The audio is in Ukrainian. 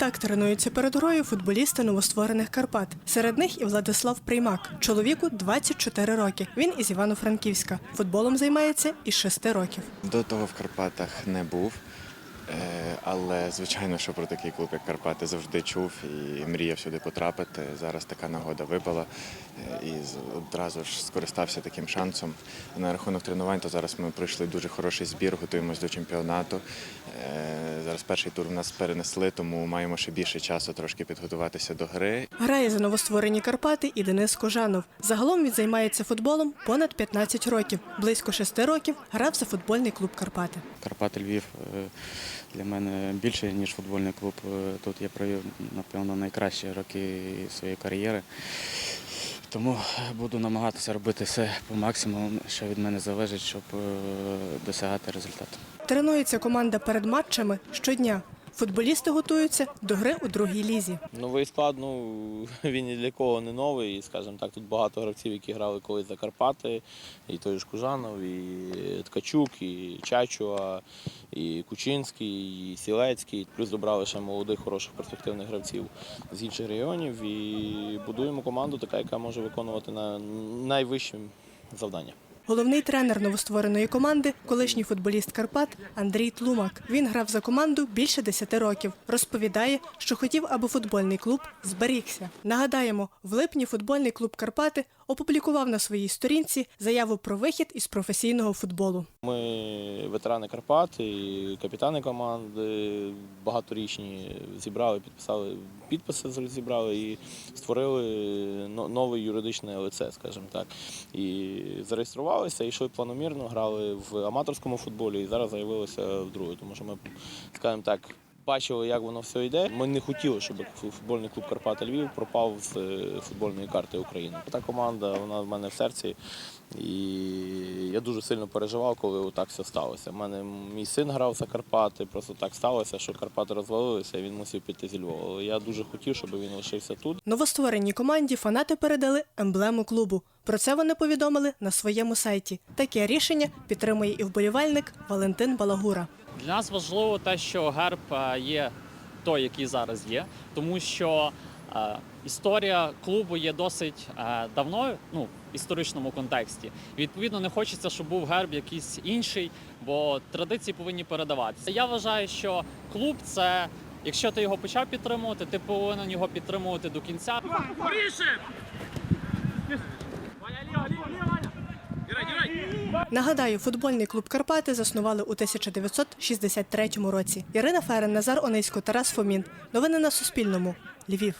Так тренуються перед грою футболісти новостворених Карпат. Серед них і Владислав Приймак. Чоловіку 24 роки. Він із Івано-Франківська. Футболом займається із 6 років. До того в Карпатах не був, але звичайно, що про такий клуб, як Карпати, завжди чув і мріяв сюди потрапити. Зараз така нагода випала е, і з- одразу ж скористався таким шансом. На рахунок тренувань, то зараз ми пройшли дуже хороший збір, готуємось до чемпіонату. Е, Зараз перший тур в нас перенесли, тому маємо ще більше часу трошки підготуватися до гри. Грає за новостворені Карпати і Денис Кожанов. Загалом він займається футболом понад 15 років. Близько 6 років грав за футбольний клуб Карпати. Карпати Львів е, для мене більше, ніж футбольний клуб. Е, Тут я провів, напевно, найкращі роки своєї кар'єри. Тому буду намагатися робити все по максимуму, що від мене залежить, щоб е, досягати результату. Тренується команда перед матчами щодня. Футболісти готуються до гри у другій лізі. Новий склад, ну він ні для кого не новий. І, скажімо так, тут багато гравців, які грали колись за Карпати, і той ж Кужанов, і Ткачук, і Чачуа, і Кучинський, і Сілецький. Плюс добрали ще молодих, хороших перспективних гравців з інших регіонів. І будуємо команду, така, яка може виконувати на найвищі завдання. Головний тренер новоствореної команди, колишній футболіст Карпат Андрій Тлумак. Він грав за команду більше 10 років. Розповідає, що хотів, аби футбольний клуб зберігся. Нагадаємо, в липні футбольний клуб Карпати опублікував на своїй сторінці заяву про вихід із професійного футболу. Ми ветерани Карпат, і капітани команди багаторічні зібрали, підписали підписи зібрали і створили но- новий юридичний лице, скажімо так. І зареєструвалися, йшли планомірно, грали в аматорському футболі і зараз заявилися в другий, тому що ми, скажімо так. Бачили, як воно все йде. Ми не хотіли, щоб футбольний клуб Карпата Львів пропав з е, футбольної карти України. Та команда вона в мене в серці, і я дуже сильно переживав, коли так все сталося. У мене мій син грав за Карпати, просто так сталося, що Карпати розвалилися, він мусив піти зі Львова. Але я дуже хотів, щоб він лишився тут. Новоствореній команді фанати передали емблему клубу. Про це вони повідомили на своєму сайті. Таке рішення підтримує і вболівальник Валентин Балагура. Для нас важливо те, що герб е, є той, який зараз є, тому що е, історія клубу є досить е, давною, ну в історичному контексті. Відповідно, не хочеться, щоб був герб якийсь інший, бо традиції повинні передаватися. Я вважаю, що клуб це. Якщо ти його почав підтримувати, ти повинен його підтримувати до кінця. Нагадаю, футбольний клуб Карпати заснували у 1963 році. Ірина Ферен, Назар Онисько, Тарас Фомін. Новини на Суспільному. Львів.